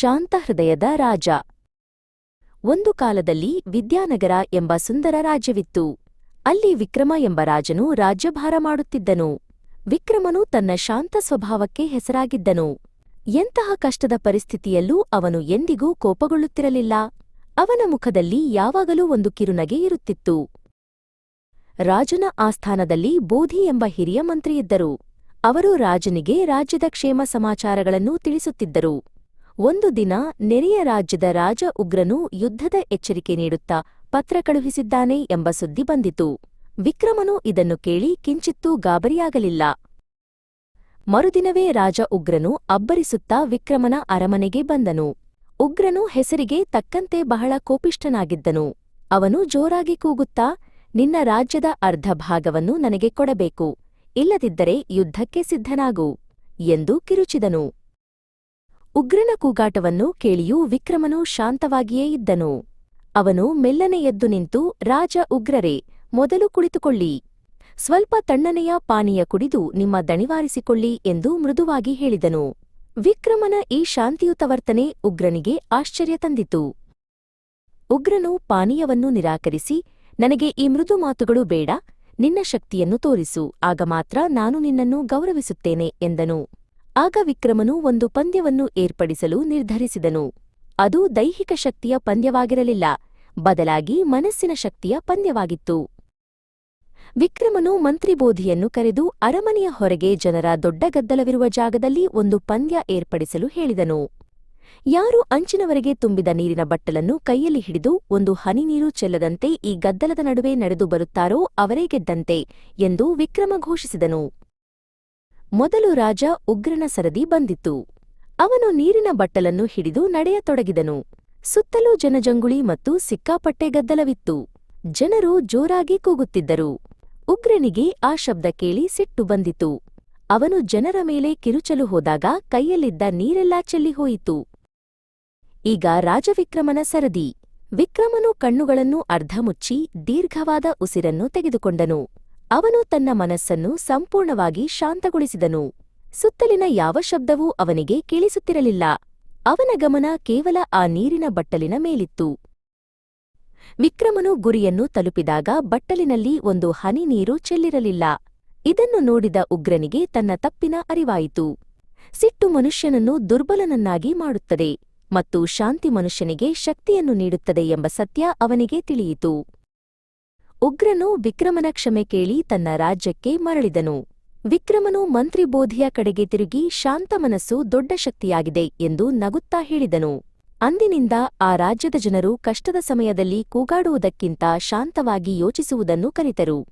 ಶಾಂತ ಹೃದಯದ ರಾಜ. ಒಂದು ಕಾಲದಲ್ಲಿ ವಿದ್ಯಾನಗರ ಎಂಬ ಸುಂದರ ರಾಜ್ಯವಿತ್ತು. ಅಲ್ಲಿ ವಿಕ್ರಮ ಎಂಬ ರಾಜನು ರಾಜ್ಯಭಾರ ಮಾಡುತ್ತಿದ್ದನು. ವಿಕ್ರಮನು ತನ್ನ ಶಾಂತ ಸ್ವಭಾವಕ್ಕೆ ಹೆಸರಾಗಿದ್ದನು. ಎಂತಹ ಕಷ್ಟದ ಪರಿಸ್ಥಿತಿಯಲ್ಲೂ ಅವನು ಎಂದಿಗೂ ಕೋಪಗೊಳ್ಳುತ್ತಿರಲಿಲ್ಲ. ಅವನ ಮುಖದಲ್ಲಿ ಯಾವಾಗಲೂ ಒಂದು ಕಿರುನಗೆ ಇರುತ್ತಿತ್ತು. ರಾಜನ ಆಸ್ಥಾನದಲ್ಲಿ ಬೋಧಿ ಎಂಬ ಹಿರಿಯ ಮಂತ್ರಿಯಿದ್ದರು. ಅವರು ರಾಜನಿಗೆ ರಾಜ್ಯದ ಕ್ಷೇಮ ಸಮಾಚಾರಗಳನ್ನು ತಿಳಿಸುತ್ತಿದ್ದರು. ಒಂದು ದಿನ ನೆರೆಯ ರಾಜ್ಯದ ರಾಜ ಉಗ್ರನು ಯುದ್ಧದ ಎಚ್ಚರಿಕೆ ನೀಡುತ್ತಾ ಪತ್ರ ಕಳುಹಿಸಿದ್ದಾನೆ ಎಂಬ ಸುದ್ದಿ ಬಂದಿತು. ವಿಕ್ರಮನು ಇದನ್ನು ಕೇಳಿ ಕಿಂಚಿತ್ತೂ ಗಾಬರಿಯಾಗಲಿಲ್ಲ. ಮರುದಿನವೇ ರಾಜ ಉಗ್ರನು ಅಬ್ಬರಿಸುತ್ತಾ ವಿಕ್ರಮನ ಅರಮನೆಗೆ ಬಂದನು. ಉಗ್ರನು ಹೆಸರಿಗೆ ತಕ್ಕಂತೆ ಬಹಳ ಕೋಪಿಷ್ಠನಾಗಿದ್ದನು. ಅವನು ಜೋರಾಗಿ ಕೂಗುತ್ತಾ, ನಿನ್ನ ರಾಜ್ಯದ ಅರ್ಧ ಭಾಗವನ್ನು ನನಗೆ ಕೊಡಬೇಕು, ಇಲ್ಲದಿದ್ದರೆ ಯುದ್ಧಕ್ಕೆ ಸಿದ್ಧನಾಗು, ಎಂದು ಕಿರುಚಿದನು. ಉಗ್ರನ ಕೂಗಾಟವನ್ನು ಕೇಳಿಯೂ ವಿಕ್ರಮನು ಶಾಂತವಾಗಿಯೇ ಇದ್ದನು. ಅವನು ಮೆಲ್ಲನೆ ಎದ್ದು ನಿಂತು, ರಾಜ ಉಗ್ರರೇ, ಮೊದಲು ಕುಳಿತುಕೊಳ್ಳಿ. ಸ್ವಲ್ಪ ತಣ್ಣನೆಯ ಪಾನೀಯ ಕುಡಿದು ನಿಮ್ಮ ದಣಿವಾರಿಸಿಕೊಳ್ಳಿ ಎಂದು ಮೃದುವಾಗಿ ಹೇಳಿದನು. ವಿಕ್ರಮನ ಈ ಶಾಂತಿಯುತ ವರ್ತನೆ ಉಗ್ರನಿಗೆ ಆಶ್ಚರ್ಯ ತಂದಿತು. ಉಗ್ರನು ಪಾನೀಯವನ್ನು ನಿರಾಕರಿಸಿ, ನನಗೆ ಈ ಮೃದು ಮಾತುಗಳು ಬೇಡ, ನಿನ್ನ ಶಕ್ತಿಯನ್ನು ತೋರಿಸು, ಆಗ ಮಾತ್ರ ನಾನು ನಿನ್ನನ್ನು ಗೌರವಿಸುತ್ತೇನೆ ಎಂದನು. ಆಗ ವಿಕ್ರಮನು ಒಂದು ಪಂದ್ಯವನ್ನು ಏರ್ಪಡಿಸಲು ನಿರ್ಧರಿಸಿದನು. ಅದು ದೈಹಿಕ ಶಕ್ತಿಯ ಪಂದ್ಯವಾಗಿರಲಿಲ್ಲ. ಬದಲಾಗಿ ಮನಸ್ಸಿನ ಶಕ್ತಿಯ ಪಂದ್ಯವಾಗಿತ್ತು. ವಿಕ್ರಮನು ಮಂತ್ರಿಬೋಧಿಯನ್ನು ಕರೆದು ಅರಮನೆಯ ಹೊರಗೆ ಜನರ ದೊಡ್ಡ ಗದ್ದಲವಿರುವ ಜಾಗದಲ್ಲಿ ಒಂದು ಪಂದ್ಯ ಏರ್ಪಡಿಸಲು ಹೇಳಿದನು. ಯಾರು ಅಂಚಿನವರೆಗೆ ತುಂಬಿದ ನೀರಿನ ಬಟ್ಟಲನ್ನು ಕೈಯಲ್ಲಿ ಹಿಡಿದು ಒಂದು ಹನಿ ನೀರು ಚೆಲ್ಲದಂತೆ ಈ ಗದ್ದಲದ ನಡುವೆ ನಡೆದು ಬರುತ್ತಾರೋ ಅವರೇ ಗೆದ್ದಂತೆ ಎಂದು ವಿಕ್ರಮ ಘೋಷಿಸಿದನು. ಮೊದಲು ರಾಜ ಉಗ್ರನ ಸರದಿ ಬಂದಿತ್ತು. ಅವನು ನೀರಿನ ಬಟ್ಟಲನ್ನು ಹಿಡಿದು ನಡೆಯತೊಡಗಿದನು. ಸುತ್ತಲೂ ಜನಜಂಗುಳಿ ಮತ್ತು ಸಿಕ್ಕಾಪಟ್ಟೆ ಗದ್ದಲವಿತ್ತು. ಜನರು ಜೋರಾಗಿ ಕೂಗುತ್ತಿದ್ದರು. ಉಗ್ರನಿಗೆ ಆ ಶಬ್ದ ಕೇಳಿ ಸಿಟ್ಟು ಬಂದಿತು. ಅವನು ಜನರ ಮೇಲೆ ಕಿರುಚಲು ಹೋದಾಗ ಕೈಯಲ್ಲಿದ್ದ ನೀರೆಲ್ಲಾ ಚೆಲ್ಲಿಹೋಯಿತು ಈಗ ರಾಜವಿಕ್ರಮನ ಸರದಿ. ವಿಕ್ರಮನು ಕಣ್ಣುಗಳನ್ನು ಅರ್ಧ ಮುಚ್ಚಿ ದೀರ್ಘವಾದ ಉಸಿರನ್ನು ತೆಗೆದುಕೊಂಡನು. ಅವನು ತನ್ನ ಮನಸ್ಸನ್ನು ಸಂಪೂರ್ಣವಾಗಿ ಶಾಂತಗೊಳಿಸಿದನು. ಸುತ್ತಲಿನ ಯಾವ ಶಬ್ದವೂ ಅವನಿಗೆ ಕೇಳಿಸುತ್ತಿರಲಿಲ್ಲ. ಅವನ ಗಮನ ಕೇವಲ ಆ ನೀರಿನ ಬಟ್ಟಲಿನ ಮೇಲಿತ್ತು. ವಿಕ್ರಮನು ಗುರಿಯನ್ನು ತಲುಪಿದಾಗ ಬಟ್ಟಲಿನಲ್ಲಿ ಒಂದು ಹನಿ ನೀರು ಚೆಲ್ಲಿರಲಿಲ್ಲ. ಇದನ್ನು ನೋಡಿದ ಉಗ್ರನಿಗೆ ತನ್ನ ತಪ್ಪಿನ ಅರಿವಾಯಿತು. ಸಿಟ್ಟು ಮನುಷ್ಯನನ್ನು ದುರ್ಬಲನನ್ನಾಗಿ ಮಾಡುತ್ತದೆ ಮತ್ತು ಶಾಂತಿ ಮನುಷ್ಯನಿಗೆ ಶಕ್ತಿಯನ್ನು ನೀಡುತ್ತದೆ ಎಂಬ ಸತ್ಯ ಅವನಿಗೆ ತಿಳಿಯಿತು. ಉಗ್ರನು ವಿಕ್ರಮನ ಕ್ಷಮೆ ಕೇಳಿ ತನ್ನ ರಾಜ್ಯಕ್ಕೆ ಮರಳಿದನು. ವಿಕ್ರಮನು ಮಂತ್ರಿಬೋಧಿಯ ಕಡೆಗೆ ತಿರುಗಿ ಶಾಂತ ಮನಸ್ಸು ದೊಡ್ಡ ಶಕ್ತಿಯಾಗಿದೆ ಎಂದು ನಗುತ್ತಾ ಹೇಳಿದನು. ಅಂದಿನಿಂದ ಆ ರಾಜ್ಯದ ಜನರು ಕಷ್ಟದ ಸಮಯದಲ್ಲಿ ಕೂಗಾಡುವುದಕ್ಕಿಂತ ಶಾಂತವಾಗಿ ಯೋಚಿಸುವುದನ್ನು ಕಲಿತರು.